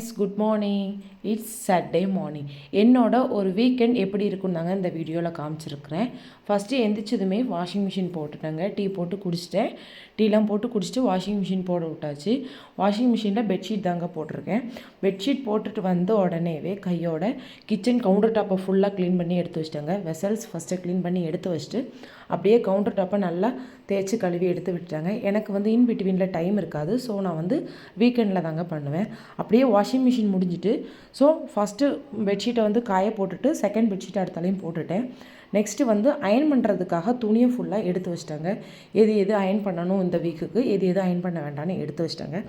Friends good morning it's Saturday morning என்னோட ஒரு weekend எப்படி இருக்குன்னு தாங்க இந்த வீடியோவில் காமிச்சிருக்கிறேன். ஃபஸ்ட்டு எந்திரிச்சதுமே வாஷிங் மிஷின் போட்டுட்டேங்க. டீ போட்டு குடிச்சிட்டேன். டீலாம் போட்டு குடிச்சிட்டு வாஷிங் மிஷின் போட விட்டாச்சு. வாஷிங் மிஷினில் பெட்ஷீட் தாங்க போட்டிருக்கேன். பெட்ஷீட் போட்டுட்டு வந்த உடனேவே கையோட கிச்சன் கவுண்டர் டாப்பை ஃபுல்லாக க்ளீன் பண்ணி எடுத்து வச்சிட்டாங்க. வெசல்ஸ் ஃபஸ்ட்டு க்ளீன் பண்ணி எடுத்து வச்சுட்டு அப்படியே கவுண்டர் டாப்பை நல்லா தேய்ச்சி கழுவி எடுத்து விட்டுட்டாங்க. எனக்கு வந்து இன் பிட்வீனில் டைம் இருக்காது. ஸோ நான் வந்து வீக்கெண்டில் தாங்க பண்ணுவேன். அப்படியே வாஷிங் மிஷின் முடிஞ்சிட்டு ஸோ ஃபஸ்ட்டு பெட்ஷீட்டை வந்து காய போட்டுட்டு செகண்ட் பெட்ஷீட் அடுத்தாலையும் போட்டுட்டேன். நெக்ஸ்ட்டு வந்து அயன் பண்ணுறதுக்காக துணியை ஃபுல்லாக எடுத்து வச்சிட்டாங்க. எது எது அயன் பண்ணணும் இந்த வீக்குக்கு எது எது அயன் பண்ண வேண்டாம்னு எடுத்து வச்சிட்டாங்க.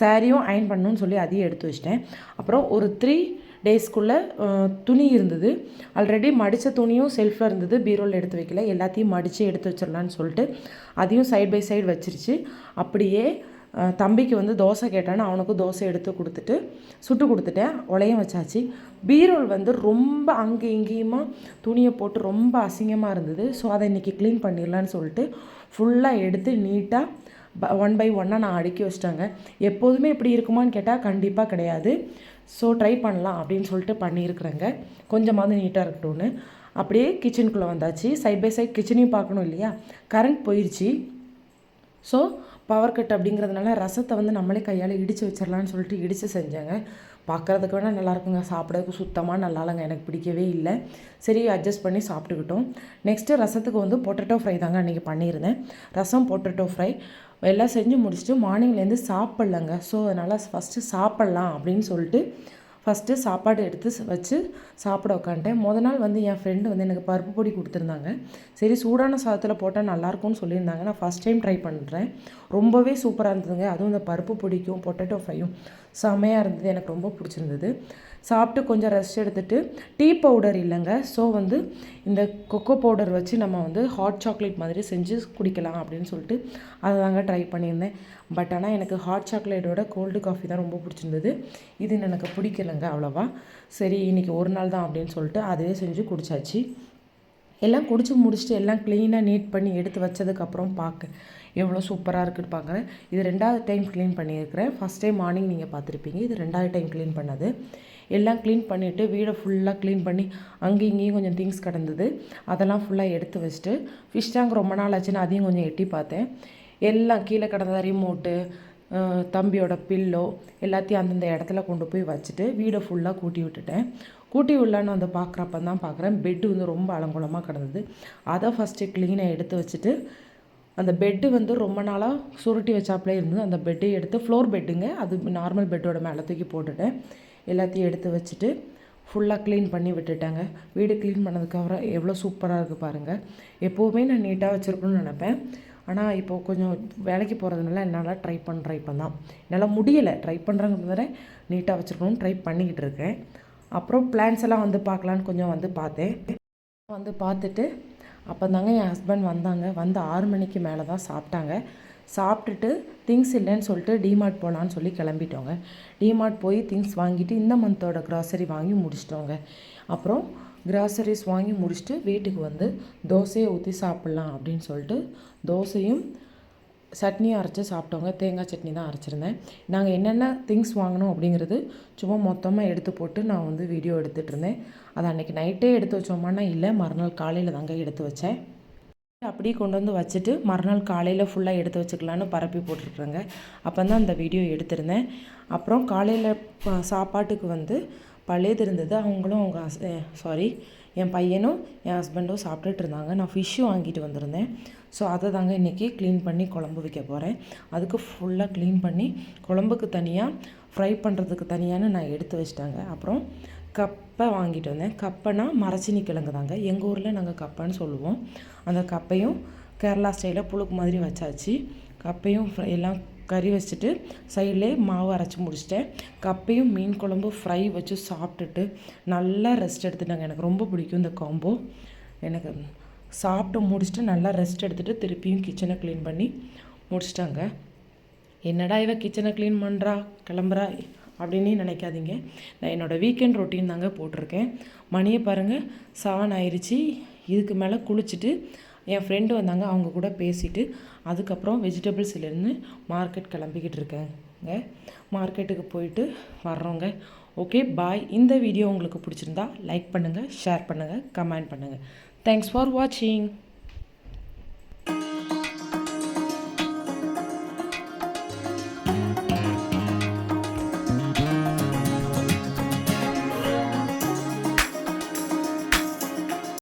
சாரியும் அயன் பண்ணணும்னு சொல்லி அதையும் எடுத்து வச்சிட்டேன். அப்புறம் ஒரு த்ரீ டேஸ்க்குள்ளே துணி இருந்தது. ஆல்ரெடி மடித்த துணியும் செல்ஃபில் இருந்தது. பீரோவில் எடுத்து வைக்கல. எல்லாத்தையும் மடித்து எடுத்து வச்சிடலான்னு சொல்லிட்டு அதையும் சைட் பை சைடு வச்சிருச்சு. அப்படியே தம்பிக்கு வந்து தோசை கேட்டான்னு அவனுக்கும் தோசை எடுத்து கொடுத்துட்டு சுட்டு கொடுத்துட்டேன். உலையும் வச்சாச்சு. பீரோல் வந்து ரொம்ப அங்கே இங்கேயுமா துணியை போட்டு ரொம்ப அசிங்கமாக இருந்தது. ஸோ அதை இன்றைக்கி க்ளீன் பண்ணிடலான்னு சொல்லிட்டு ஃபுல்லாக எடுத்து நீட்டாக ஒன் பை ஒன்னாக நான் அடுக்கி வச்சிட்டாங்க. எப்போதுமே இப்படி இருக்குமான்னு கேட்டால் கண்டிப்பாக கிடையாது. ஸோ ட்ரை பண்ணலாம் அப்படின்னு சொல்லிட்டு பண்ணியிருக்கிறேங்க. கொஞ்சமாவது நீட்டாக இருக்கட்டும்னு. அப்படியே கிச்சனுக்குள்ளே வந்தாச்சு. சைட் பை சைட் கிச்சனையும் பார்க்கணும் இல்லையா? கரண்ட் போயிடுச்சு ஸோ பவர் கட் அப்படிங்கிறதுனால ரசத்தை வந்து நம்மளே கையால் இடித்து வச்சிடலான்னு சொல்லிட்டு இடித்து செஞ்சேங்க. பார்க்குறதுக்கு வேணால் நல்லா இருக்குங்க. சாப்பிட்றதுக்கு சுத்தமாக நல்லா இல்லைங்க. எனக்கு பிடிக்கவே இல்லை. சரி அட்ஜஸ்ட் பண்ணி சாப்பிட்டுக்கிட்டோம். நெக்ஸ்ட்டு ரசத்துக்கு வந்து பொட்டேட்டோ ஃப்ரை தாங்க அன்றைக்கி பண்ணியிருந்தேன். ரசம் பொட்டேட்டோ ஃப்ரை எல்லாம் செஞ்சு முடிச்சுட்டு மார்னிங்லேருந்து சாப்பிட்லங்க. ஸோ அதனால் ஃபஸ்ட்டு சாப்பிட்லாம் அப்படின்னு சொல்லிட்டு ஃபஸ்ட்டு சாப்பாடு எடுத்து வச்சு சாப்பிட உட்காந்துட்டேன் மொதல் நாள் வந்து என் ஃப்ரெண்டு வந்து எனக்கு பருப்பு பொடி கொடுத்துருந்தாங்க. சரி சூடான சாதத்தில் போட்டால் நல்லாயிருக்கும்னு சொல்லியிருந்தாங்க. நான் ஃபஸ்ட் டைம் ட்ரை பண்ணுறேன் ரொம்பவே சூப்பராக இருந்ததுங்க. அதுவும் இந்த பருப்பு பொடிக்கும் பொட்டேட்டோ ஃப்ரையும் செமையாக இருந்தது எனக்கு ரொம்ப பிடிச்சிருந்தது. சாப்பிட்டு கொஞ்சம் ரெஸ்ட் எடுத்துட்டு டீ பவுடர் இல்லைங்க. ஸோ வந்து இந்த கொக்கோ பவுடர் வச்சு நம்ம வந்து ஹாட் சாக்லேட் மாதிரி செஞ்சு குடிக்கலாம் அப்படின்னு சொல்லிட்டு அதை தாங்க ட்ரை பண்ணியிருந்தேன். பட் ஆனால் எனக்கு ஹாட் சாக்லேட்டோட கோல்டு காஃபி தான் ரொம்ப பிடிச்சிருந்தது. இது எனக்கு பிடிக்கலைங்க அவ்வளோவா. சரி இன்றைக்கி ஒரு நாள் தான் அப்படின்னு சொல்லிட்டு அதுவே செஞ்சு குடிச்சாச்சு. எல்லாம் குடிச்சு முடிச்சுட்டு எல்லாம் க்ளீனாக நீட் பண்ணி எடுத்து வச்சதுக்கப்புறம் பார்க்க எவ்வளோ சூப்பராக இருக்குன்னு பார்க்குறேன் இது ரெண்டாவது டைம் க்ளீன் பண்ணியிருக்கிறேன். ஃபஸ்ட் டைம் மார்னிங் நீங்கள் பார்த்துருப்பீங்க. இது ரெண்டாவது டைம் க்ளீன் பண்ணது. எல்லாம் க்ளீன் பண்ணிவிட்டு வீடை ஃபுல்லாக க்ளீன் பண்ணி அங்கேயும் இங்கேயும் கொஞ்சம் திங்ஸ் கிடந்தது. அதெல்லாம் ஃபுல்லாக எடுத்து வச்சுட்டு ஃபிஷ் டேங்க் ரொம்ப நாள் ஆச்சுன்னு அதையும் கொஞ்சம் எட்டி பார்த்தேன். எல்லாம் கீழே கிடந்த ரிமோட்டு தம்பியோட பில்லோ எல்லாத்தையும் அந்தந்த இடத்துல கொண்டு போய் வச்சுட்டு வீடை ஃபுல்லாக கூட்டி விட்டுட்டேன். கூட்டி உள்ளான்னு வந்து பார்க்குறப்ப தான் பார்க்குறேன் பெட்டு வந்து ரொம்ப அலங்கோலமாக கிடந்தது. அதை ஃபஸ்ட்டு க்ளீனாக எடுத்து வச்சுட்டு அந்த பெட்டு வந்து ரொம்ப நாளாக சுருட்டி வச்சாப்புலே இருந்தது. அந்த பெட்டை எடுத்து ஃப்ளோர் பெட்டுங்க அது நார்மல் பெட்டோட மேலே தூக்கி போட்டுட்டேன். எல்லாத்தையும் எடுத்து வச்சுட்டு ஃபுல்லாக க்ளீன் பண்ணி விட்டுட்டேங்க. வீடு க்ளீன் பண்ணதுக்கப்புறம் எவ்வளோ சூப்பராக இருக்குது பாருங்கள் எப்போவுமே நான் நீட்டாக வச்சுருக்கணும்னு நினப்பேன். ஆனால் இப்போது கொஞ்சம் வேலைக்கு போகிறதுனால என்னால் ட்ரை பண்ணுறேன் இப்போ தான் என்னால் முடியலை. ட்ரை பண்ணுறேங்கிறத நீட்டாக வச்சுருக்கணும்னு ட்ரை பண்ணிக்கிட்டு இருக்கேன். அப்புறம் பிளான்ஸ் எல்லாம் வந்து பார்க்கலான்னு கொஞ்சம் வந்து பார்த்தேன். வந்து பார்த்துட்டு அப்போ தாங்க என் ஹஸ்பண்ட் வந்தாங்க. வந்து ஆறு மணிக்கு மேலே தான் சாப்பிட்டாங்க. சாப்பிட்டுட்டு திங்ஸ் இல்லைன்னு சொல்லிட்டு டிமார்ட் போகலான்னு சொல்லி கிளம்பிட்டோங்க. டிமார்ட் போய் திங்ஸ் வாங்கிட்டு இந்த மந்தோட கிராசரி வாங்கி முடிச்சிட்டோங்க. அப்புறம் கிராசரிஸ் வாங்கி முடிச்சுட்டு வீட்டுக்கு வந்து தோசையை ஊற்றி சாப்பிட்லாம் அப்படின்னு சொல்லிட்டு தோசையும் சட்னியும் அரைச்சி சாப்பிட்டோங்க தேங்காய் சட்னி தான் அரைச்சிருந்தேன். நாங்கள் என்னென்ன திங்ஸ் வாங்கினோம் அப்படிங்கிறது சும்மா மொத்தமாக எடுத்து போட்டு நான் வந்து வீடியோ எடுத்துகிட்டு இருந்தேன். அதை அன்றைக்கி நைட்டே எடுத்து வச்சோமானா இல்லை மறுநாள் காலையில் தாங்க எடுத்து வச்சேன். அப்படியே கொண்டு வந்து வச்சுட்டு மறுநாள் காலையில் ஃபுல்லாக எடுத்து வச்சுக்கலான்னு பரப்பி போட்டிருக்குறேங்க. அப்போ தான் அந்த வீடியோ எடுத்திருந்தேன். அப்புறம் காலையில் சாப்பாட்டுக்கு வந்து பழையது இருந்தது. அவங்களும் அவங்க சாரி என் பையனும் என் ஹஸ்பண்டும் சாப்பிட்டுட்டு இருந்தாங்க. நான் ஃபிஷ்ஷும் வாங்கிட்டு வந்திருந்தேன். ஸோ அதை தாங்க இன்றைக்கி க்ளீன் பண்ணி குழம்பு வைக்க போகிறேன் அதுக்கு ஃபுல்லாக க்ளீன் பண்ணி குழம்புக்கு தனியாக ஃப்ரை பண்ணுறதுக்கு தனியான்னு நான் எடுத்து வச்சிட்டாங்க. அப்புறம் கப்பை வாங்கிட்டு வந்தேன். கப்பைனா மரச்சினி கிழங்கு தாங்க. எங்கள் ஊரில் நாங்கள் கப்பைன்னு சொல்லுவோம். அந்த கப்பையும் கேரளா ஸ்டைலில் புழுக்கு மாதிரி வச்சாச்சு. கப்பையும் எல்லாம் கறி வச்சுட்டு சைட்லேயே மாவு அரைச்சி முடிச்சிட்டேன். கப்பையும் மீன் குழம்பு ஃப்ரை வச்சு சாப்பிட்டுட்டு நல்லா ரெஸ்ட் எடுத்துட்டாங்க. எனக்கு ரொம்ப பிடிக்கும் இந்த காம்போ எனக்கு சாப்பிட்டு முடிச்சுட்டு நல்லா ரெஸ்ட் எடுத்துகிட்டு திருப்பியும் கிச்சனை க்ளீன் பண்ணி முடிச்சிட்டாங்க. என்னடா இவ கிச்சனை க்ளீன் பண்ணுறா கிளம்புறா? அப்படின்னு நினைக்காதீங்க. நான் என்னோடய வீக்கெண்ட் ரொட்டீன் தாங்க போட்டிருக்கேன். மணியை பாருங்கள் செவன் ஆயிடுச்சு இதுக்கு மேலே குளிச்சுட்டு என் ஃப்ரெண்டு வந்தாங்க அவங்க கூட பேசிட்டு அதுக்கப்புறம் வெஜிடபிள்ஸ்லேருந்து மார்க்கெட் கிளம்பிக்கிட்டு இருக்கேங்க. மார்க்கெட்டுக்கு போயிட்டு வர்றோங்க. ஓகே பாய் இந்த வீடியோ உங்களுக்கு பிடிச்சிருந்தா லைக் பண்ணுங்கள் ஷேர் பண்ணுங்கள் கமெண்ட் பண்ணுங்கள் தேங்க்ஸ் ஃபார் வாட்சிங்